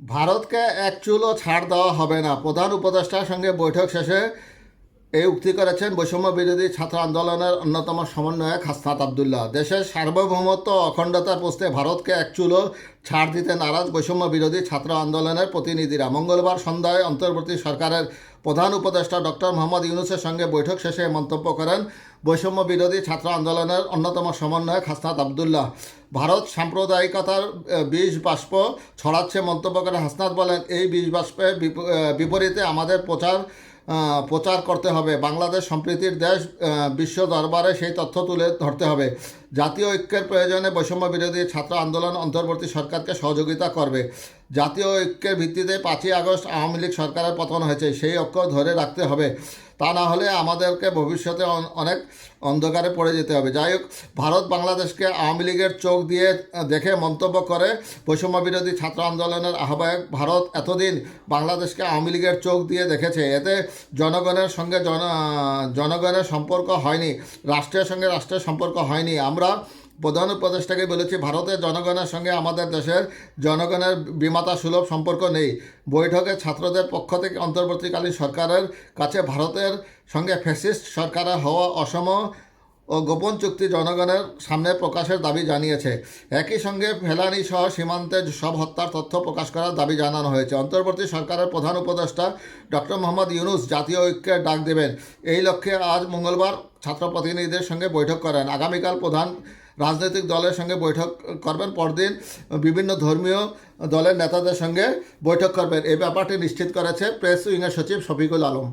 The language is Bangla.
ভারতকে এক চুলও ছাড় দেওয়া হবে না। প্রধান উপদেষ্টার সঙ্গে বৈঠক শেষে এই উক্তি করেছেন বৈষম্য বিরোধী ছাত্র আন্দোলনের অন্যতম সমন্বয়ক হাসনাত আবদুল্লাহ। দেশের সার্বভৌমত্ব ও অখণ্ডতা পুষতে ভারতকে এক চুলও ছাড় দিতে নারাজ বৈষম্য বিরোধী ছাত্র আন্দোলনের প্রতিনিধিরা। মঙ্গলবার সন্ধ্যায় অন্তর্বর্তী সরকারের প্রধান উপদেষ্টা ডক্টর মোহাম্মদ ইউনুসের সঙ্গে বৈঠক শেষে মন্তব্য করেন বৈষম্য বিরোধী ছাত্র আন্দোলনের অন্যতম সমন্বয়ক হাসনাত আবদুল্লাহ। ভারত সাম্প্রদায়িকতার বিষ বাষ্প ছড়াচ্ছে মন্তব্য করে হাসনাত বলেন, এই বিষ বাষ্পের বিপ- বিপরীতে আমাদের প্রচার প্রচার করতে হবে। বাংলাদেশ সম্প্রীতির দেশ বিশ্ব দরবারে সেই তথ্য তুলে ধরতে হবে। জাতীয় ঐক্যের প্রয়োজনে বৈষম্য বিরোধী ছাত্র আন্দোলন অন্তর্বর্তী সরকারকে সহযোগিতা করবে। জাতীয় ঐক্যের ভিত্তিতে পাঁচই আগস্ট আওয়ামী লীগ সরকারের পতন হয়েছে, সেই ঐক্য ধরে রাখতে হবে। তা না হলে আমাদেরকে ভবিষ্যতে অনেক অন্ধকারে পড়ে যেতে হবে। যাই হোক, ভারত বাংলাদেশকে আওয়ামী লীগের চোখ দিয়ে দেখে মন্তব্য করে বৈষম্য বিরোধী ছাত্র আন্দোলনের আহ্বায়ক ভারত এতদিন বাংলাদেশকে আওয়ামী লীগের চোখ দিয়ে দেখেছে। এতে জনগণের সঙ্গে জন জনগণের সম্পর্ক হয়নি, রাষ্ট্রের সঙ্গে রাষ্ট্রের সম্পর্ক হয়নি। আমরা প্রধান উপদেষ্টাকে বলেছি, ভারতের জনগণের সঙ্গে আমাদের দেশের জনগণের বিমাতা সুলভ সম্পর্ক নেই। বৈঠকে ছাত্রদের পক্ষ থেকে অন্তর্বর্তীকালীন সরকারের কাছে ভারতের সঙ্গে ফ্যাসিস্ট সরকারের হওয়া অসম ও গোপন চুক্তি জনগণের সামনে প্রকাশের দাবি জানিয়েছে। একই সঙ্গে ফেলানি সহ সীমান্তে সব হত্যার তথ্য প্রকাশ করার দাবি জানানো হয়েছে। অন্তর্বর্তী সরকারের প্রধান উপদেষ্টা ডক্টর মোহাম্মদ ইউনুস জাতীয় ঐক্যের ডাক দেবেন। এই লক্ষ্যে আজ মঙ্গলবার ছাত্র প্রতিনিধিদের সঙ্গে বৈঠক করেন। আগামীকাল প্রধান রাজনৈতিক দলের সঙ্গে বৈঠক করবেন। পরদিন বিভিন্ন ধর্মীয় দলের নেতাদের সঙ্গে বৈঠক করবেন। এই ব্যাপারটি নিশ্চিত করেছে প্রেস উইংয়ের সচিব শফিকুল আলম।